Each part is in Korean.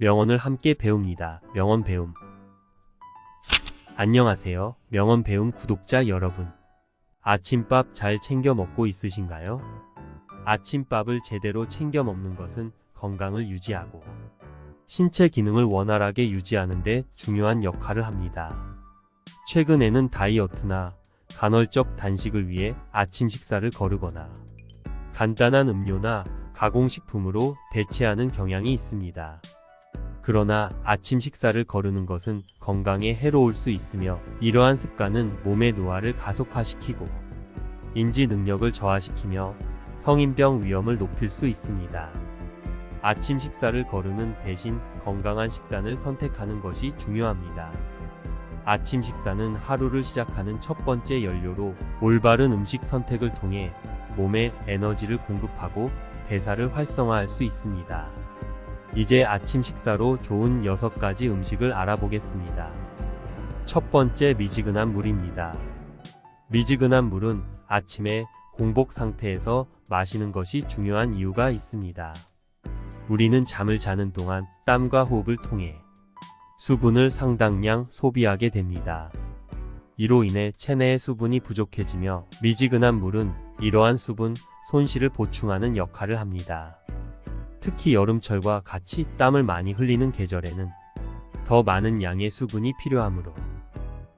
명언을 함께 배웁니다. 명언 배움. 안녕하세요. 명언 배움 구독자 여러분. 아침밥 잘 챙겨 먹고 있으신가요? 아침밥을 제대로 챙겨 먹는 것은 건강을 유지하고 신체 기능을 원활하게 유지하는 데 중요한 역할을 합니다. 최근에는 다이어트나 간헐적 단식을 위해 아침 식사를 거르거나 간단한 음료나 가공식품으로 대체하는 경향이 있습니다. 그러나 아침 식사를 거르는 것은 건강에 해로울 수 있으며 이러한 습관은 몸의 노화를 가속화시키고 인지 능력을 저하시키며 성인병 위험을 높일 수 있습니다. 아침 식사를 거르는 대신 건강한 식단을 선택하는 것이 중요합니다. 아침 식사는 하루를 시작하는 첫 번째 연료로 올바른 음식 선택을 통해 몸에 에너지를 공급하고 대사를 활성화할 수 있습니다. 이제 아침 식사로 좋은 6가지 음식을 알아보겠습니다. 첫 번째 미지근한 물입니다. 미지근한 물은 아침에 공복 상태에서 마시는 것이 중요한 이유가 있습니다. 우리는 잠을 자는 동안 땀과 호흡을 통해 수분을 상당량 소비하게 됩니다. 이로 인해 체내의 수분이 부족해지며 미지근한 물은 이러한 수분 손실을 보충하는 역할을 합니다. 특히 여름철과 같이 땀을 많이 흘리는 계절에는 더 많은 양의 수분이 필요하므로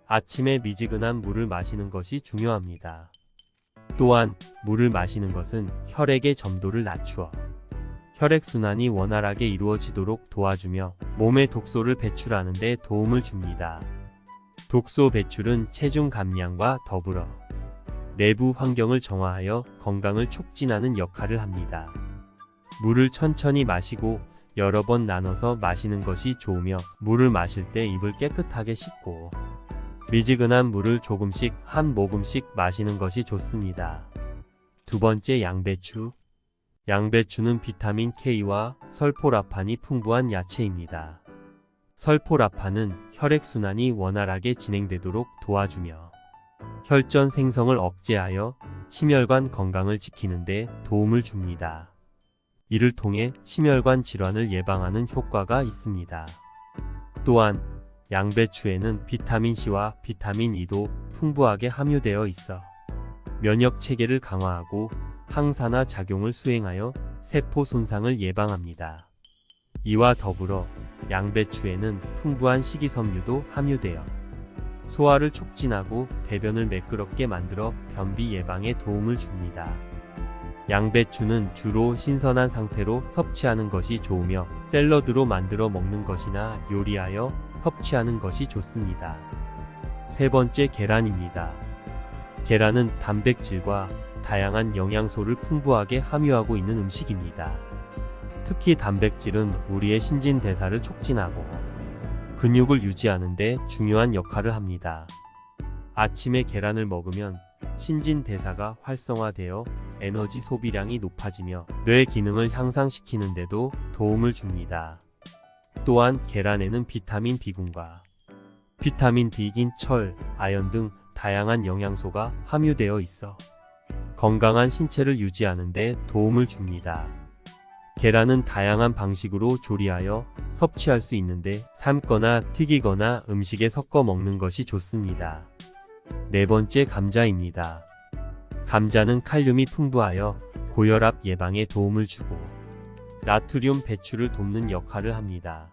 아침에 미지근한 물을 마시는 것이 중요합니다. 또한 물을 마시는 것은 혈액의 점도를 낮추어 혈액순환이 원활하게 이루어지도록 도와주며 몸의 독소를 배출하는 데 도움을 줍니다. 독소 배출은 체중 감량과 더불어 내부 환경을 정화하여 건강을 촉진하는 역할을 합니다. 물을 천천히 마시고 여러 번 나눠서 마시는 것이 좋으며 물을 마실 때 입을 깨끗하게 씻고 미지근한 물을 조금씩 한 모금씩 마시는 것이 좋습니다. 두 번째 양배추. 양배추는 비타민 K와 설포라판이 풍부한 야채입니다. 설포라판은 혈액순환이 원활하게 진행되도록 도와주며 혈전 생성을 억제하여 심혈관 건강을 지키는 데 도움을 줍니다. 이를 통해 심혈관 질환을 예방하는 효과가 있습니다. 또한 양배추에는 비타민C와 비타민 E도 풍부하게 함유되어 있어 면역 체계를 강화하고 항산화 작용을 수행하여 세포 손상을 예방합니다. 이와 더불어 양배추에는 풍부한 식이섬유도 함유되어 소화를 촉진하고 대변을 매끄럽게 만들어 변비 예방에 도움을 줍니다. 양배추는 주로 신선한 상태로 섭취하는 것이 좋으며 샐러드로 만들어 먹는 것이나 요리하여 섭취하는 것이 좋습니다. 세 번째 계란입니다. 계란은 단백질과 다양한 영양소를 풍부하게 함유하고 있는 음식입니다. 특히 단백질은 우리의 신진대사를 촉진하고 근육을 유지하는 데 중요한 역할을 합니다. 아침에 계란을 먹으면 신진 대사가 활성화되어 에너지 소비량이 높아지며 뇌 기능을 향상시키는 데도 도움을 줍니다. 또한 계란에는 비타민 B군과 비타민 D인 철, 아연 등 다양한 영양소가 함유되어 있어 건강한 신체를 유지하는 데 도움을 줍니다. 계란은 다양한 방식으로 조리하여 섭취할 수 있는데 삶거나 튀기거나 음식에 섞어 먹는 것이 좋습니다. 네 번째 감자입니다. 감자는 칼륨이 풍부하여 고혈압 예방에 도움을 주고 나트륨 배출을 돕는 역할을 합니다.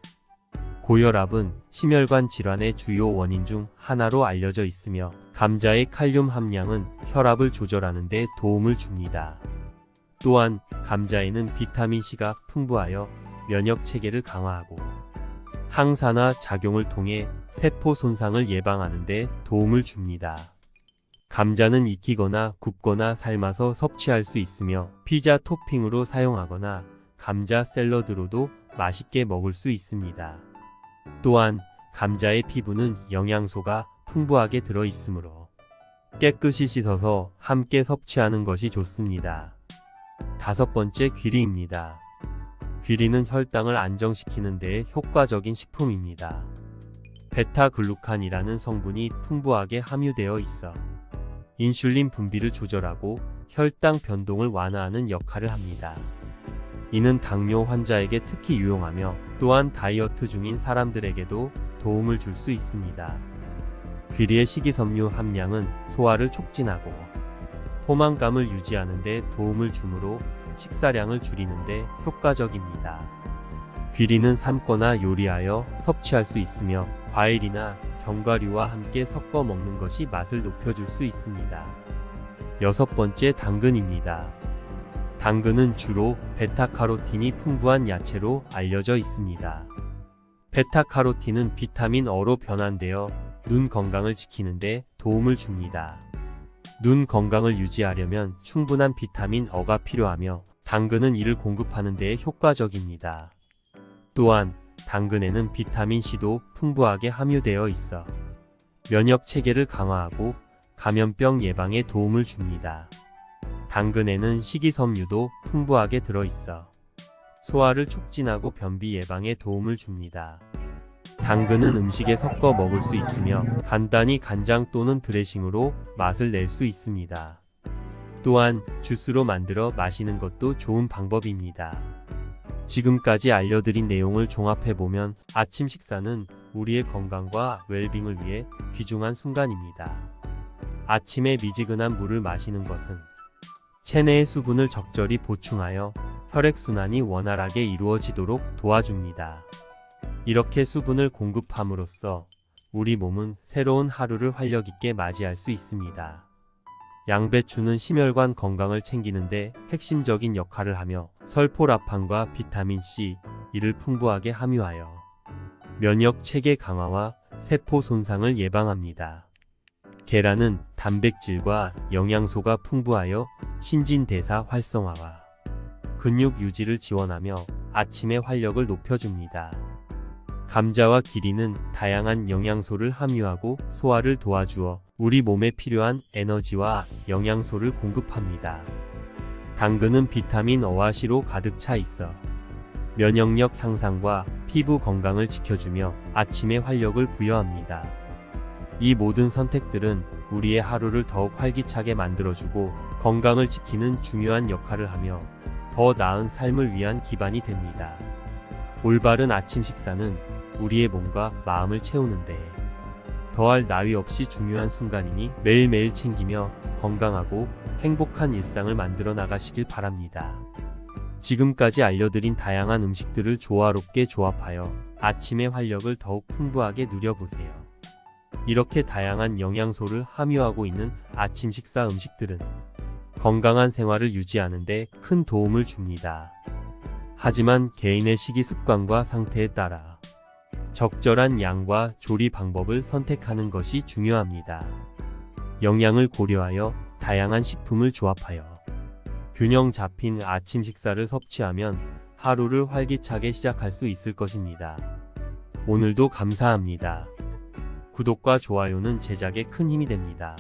고혈압은 심혈관 질환의 주요 원인 중 하나로 알려져 있으며 감자의 칼륨 함량은 혈압을 조절하는 데 도움을 줍니다. 또한 감자에는 비타민C가 풍부하여 면역 체계를 강화하고 항산화 작용을 통해 세포 손상을 예방하는 데 도움을 줍니다. 감자는 익히거나 굽거나 삶아서 섭취할 수 있으며 피자 토핑으로 사용하거나 감자 샐러드로도 맛있게 먹을 수 있습니다. 또한 감자의 피부는 영양소가 풍부하게 들어 있으므로 깨끗이 씻어서 함께 섭취하는 것이 좋습니다. 다섯 번째 귀리입니다. 귀리는 혈당을 안정시키는 데 효과적인 식품입니다. 베타글루칸이라는 성분이 풍부하게 함유되어 있어 인슐린 분비를 조절하고 혈당 변동을 완화하는 역할을 합니다. 이는 당뇨 환자에게 특히 유용하며 또한 다이어트 중인 사람들에게도 도움을 줄 수 있습니다. 귀리의 식이섬유 함량은 소화를 촉진하고 포만감을 유지하는 데 도움을 주므로 식사량을 줄이는 데 효과적입니다. 귀리는 삶거나 요리하여 섭취할 수 있으며 과일이나 견과류와 함께 섞어 먹는 것이 맛을 높여줄 수 있습니다. 여섯 번째 당근입니다. 당근은 주로 베타카로틴이 풍부한 야채로 알려져 있습니다. 베타카로틴은 비타민 어로 변환되어 눈 건강을 지키는데 도움을 줍니다. 눈 건강을 유지하려면 충분한 비타민 어가 필요하며 당근은 이를 공급하는 데 효과적입니다. 또한 당근에는 비타민 C도 풍부하게 함유되어 있어 면역 체계를 강화하고 감염병 예방에 도움을 줍니다. 당근에는 식이섬유도 풍부하게 들어 있어 소화를 촉진하고 변비 예방에 도움을 줍니다. 당근은 음식에 섞어 먹을 수 있으며 간단히 간장 또는 드레싱으로 맛을 낼 수 있습니다. 또한 주스로 만들어 마시는 것도 좋은 방법입니다. 지금까지 알려드린 내용을 종합해보면 아침 식사는 우리의 건강과 웰빙을 위해 귀중한 순간입니다. 아침에 미지근한 물을 마시는 것은 체내의 수분을 적절히 보충하여 혈액순환이 원활하게 이루어지도록 도와줍니다. 이렇게 수분을 공급함으로써 우리 몸은 새로운 하루를 활력 있게 맞이할 수 있습니다. 양배추는 심혈관 건강을 챙기는데 핵심적인 역할을 하며 설포라판과 비타민 C, 이를 풍부하게 함유하여 면역 체계 강화와 세포 손상을 예방합니다. 계란은 단백질과 영양소가 풍부하여 신진대사 활성화와 근육 유지를 지원하며 아침의 활력을 높여줍니다. 감자와 기리는 다양한 영양소를 함유하고 소화를 도와주어 우리 몸에 필요한 에너지와 영양소를 공급합니다. 당근은 비타민 어와 C로 가득 차 있어 면역력 향상과 피부 건강을 지켜주며 아침의 활력을 부여합니다. 이 모든 선택들은 우리의 하루를 더욱 활기차게 만들어주고 건강을 지키는 중요한 역할을 하며 더 나은 삶을 위한 기반이 됩니다. 올바른 아침 식사는 우리의 몸과 마음을 채우는데 더할 나위 없이 중요한 순간이니 매일매일 챙기며 건강하고 행복한 일상을 만들어 나가시길 바랍니다. 지금까지 알려드린 다양한 음식들을 조화롭게 조합하여 아침의 활력을 더욱 풍부하게 누려보세요. 이렇게 다양한 영양소를 함유하고 있는 아침 식사 음식들은 건강한 생활을 유지하는데 큰 도움을 줍니다. 하지만 개인의 식이 습관과 상태에 따라 적절한 양과 조리 방법을 선택하는 것이 중요합니다. 영양을 고려하여 다양한 식품을 조합하여 균형 잡힌 아침 식사를 섭취하면 하루를 활기차게 시작할 수 있을 것입니다. 오늘도 감사합니다. 구독과 좋아요는 제작에 큰 힘이 됩니다.